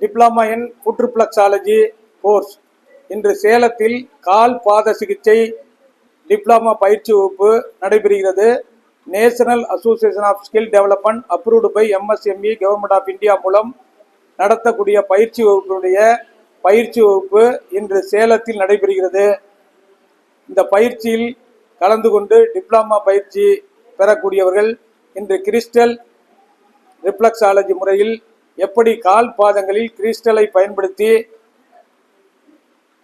Diploma in புற்றுப்ளக்ஸாலஜி course. இன்று சேலத்தில் கால் பாத சிகிச்சை டிப்ளமா பயிற்சி வகுப்பு நடைபெறுகிறது. National association of skill development approved by MSME government of India மூலம் நடத்தக்கூடிய பயிற்சி வகுப்பினுடைய பயிற்சி வகுப்பு இன்று சேலத்தில் நடைபெறுகிறது. இந்த பயிற்சியில் கலந்து கொண்டு டிப்ளமா பயிற்சி பெறக்கூடியவர்கள் இன்று கிறிஸ்டல் ரிப்ளக்ஸாலஜி முறையில் எப்படி கால் பாதங்களில் கிறிஸ்டலை பயன்படுத்தி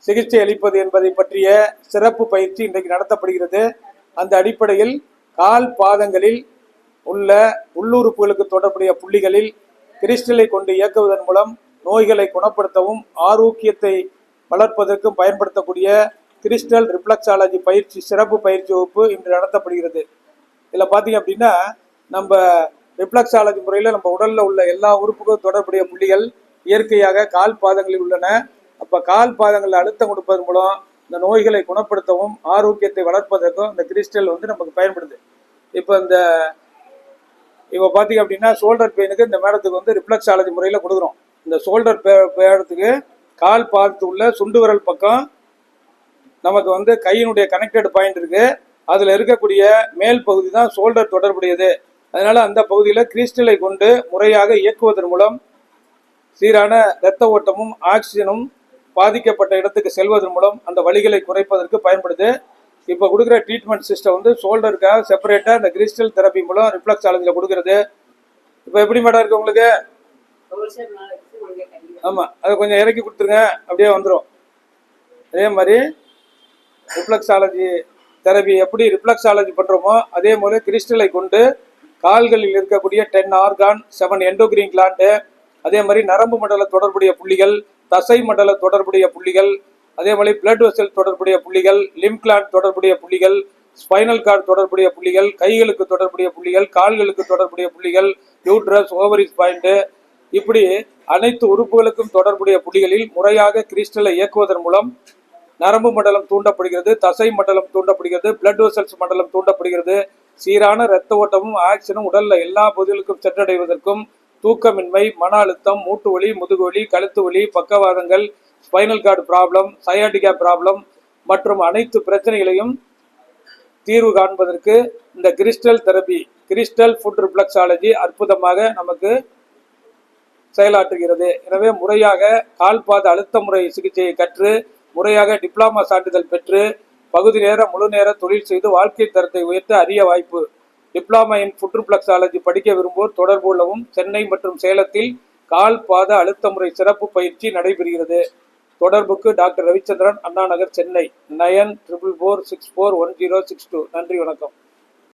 சிகிச்சை அளிப்பது என்பதை பற்றிய சிறப்பு பயிற்சி இன்றைக்கு நடத்தப்படுகிறது. அந்த அடிப்படையில் கால் பாதங்களில் உள்ள உள்ளுறுப்புகளுக்கு தொடர்புடைய புள்ளிகளில் கிறிஸ்டலை கொண்டு இயக்குவதன் மூலம் நோய்களை குணப்படுத்தவும் ஆரோக்கியத்தை வளர்ப்பதற்கும் பயன்படுத்தக்கூடிய கிறிஸ்டல் ரிப்ளக்ஸாலஜி பயிற்சி சிறப்பு பயிற்சி வகுப்பு இன்று நடத்தப்படுகிறது. இதில் பார்த்தீங்க அப்படின்னா நம்ம ரிப்ளக்ஸாலஜி முறையில் நம்ம உடலில் உள்ள எல்லா உறுப்புக்கும் தொடர்புடைய புள்ளிகள் இயற்கையாக கால் பாதங்களில் உள்ளன. அப்போ கால் பாதங்களில் அழுத்தம் கொடுப்பதன் மூலம் இந்த நோய்களை குணப்படுத்தவும் ஆரோக்கியத்தை வளர்ப்பதற்கும் இந்த கிறிஸ்டல் வந்து நமக்கு பயன்படுது. இப்போ இந்த இப்போ பார்த்தீங்க அப்படின்னா ஷோல்டர் பெயினுக்கு இந்த மேடத்துக்கு வந்து ரிப்ளக்ஸாலஜி முறையில் கொடுக்குறோம். இந்த ஷோல்டர் பேடத்துக்கு கால் பாதத்து உள்ள சுண்டு விரல் பக்கம் நமக்கு வந்து கையினுடைய கனெக்டட் பாயிண்ட் இருக்குது அதில் இருக்கக்கூடிய மேல் பகுதி தான் ஷோல்டர் தொடர்புடையது. அதனால் அந்த பகுதியில் கிறிஸ்டலை கொண்டு முறையாக இயக்குவதன் மூலம் சீரான இரத்த ஓட்டமும் ஆக்சிஜனும் பாதிக்கப்பட்ட இடத்துக்கு செல்வதன் மூலம் அந்த வழிகளை குறைப்பதற்கு பயன்படுது. இப்போ கொடுக்குற ட்ரீட்மெண்ட் சிஸ்டம் வந்து ஷோல்டருக்காக செப்பரேட்டாக இந்த கிறிஸ்டல் தெரப்பி மூலம் ரிஃப்ளக்ஸாலஜியில் கொடுக்குறது. இப்போ எப்படி மேடம் இருக்கு உங்களுக்கு? ஆமாம் அதை கொஞ்சம் இறக்கி கொடுத்துருங்க அப்படியே வந்துடும் அதே மாதிரி ரிஃப்ளக்ஸாலஜி தெரபி எப்படி ரிஃப்ளக்ஸாலஜி பண்ணுறோமோ அதே போல கிறிஸ்டலை கொண்டு கால்களில் இருக்கக்கூடிய ten organ seven endocrine gland அதே மாதிரி நரம்பு மண்டல தொடர்புடைய புள்ளிகள் தசை மண்டல தொடர்புடைய புள்ளிகள் அதே மாதிரி பிளட் வெசல் தொடர்புடைய புள்ளிகள் லிம் கிளாண்ட் தொடர்புடைய புள்ளிகள் ஸ்பைனல் கார்டு தொடர்புடைய புள்ளிகள் கைகளுக்கு தொடர்புடைய புள்ளிகள் கால்களுக்கு தொடர்புடைய புள்ளிகள் யூட்ரஸ் ஓவரிஸ் பாயிண்ட் இப்படி அனைத்து உறுப்புகளுக்கும் தொடர்புடைய புள்ளிகளில் முறையாக கிறிஸ்டலை இயக்குவதன் மூலம் நரம்பு மண்டலம் தூண்டப்படுகிறது தசை மண்டலம் தூண்டப்படுகிறது பிளட் வெசல்ஸ் மண்டலம் தூண்டப்படுகிறது சீரான இரத்த ஓட்டமும் ஆக்சிஜனும் உடல்ல எல்லா பகுதிகளுக்கும் சென்றடைவதற்கும் தூக்கமின்மை மன அழுத்தம் மூட்டு வலி முதுகு வலி கழுத்து வலி பக்கவாதங்கள் spinal cord problem sciatica problem மற்றும் அனைத்து பிரச்சனைகளையும் தீர்வு காண்பதற்கு இந்த crystal therapy crystal foot reflexology அற்புதமாக நமக்கு செயலாற்றுகிறது. எனவே முறையாக கால்பாத அழுத்த முறை சிகிச்சையை கற்று முறையாக டிப்ளமா சான்றிதழ் பெற்று பகுதி நேர முழு நேர தொழில் செய்து வாழ்க்கை தரத்தை உயர்த்த அரிய வாய்ப்பு. டிப்ளமா இன் புற்றுப்ளக்ஸாலஜி படிக்க விரும்புவோர் தொடர்பு கொள்ளவும் சென்னை மற்றும் சேலத்தில் கால் பாத அழுத்த முறை சிறப்பு பயிற்சி நடைபெறுகிறது. தொடர்புக்கு doctor Ravichandran Anna Nagar Chennai. Nine triple four six four one zero six two. நன்றி வணக்கம்.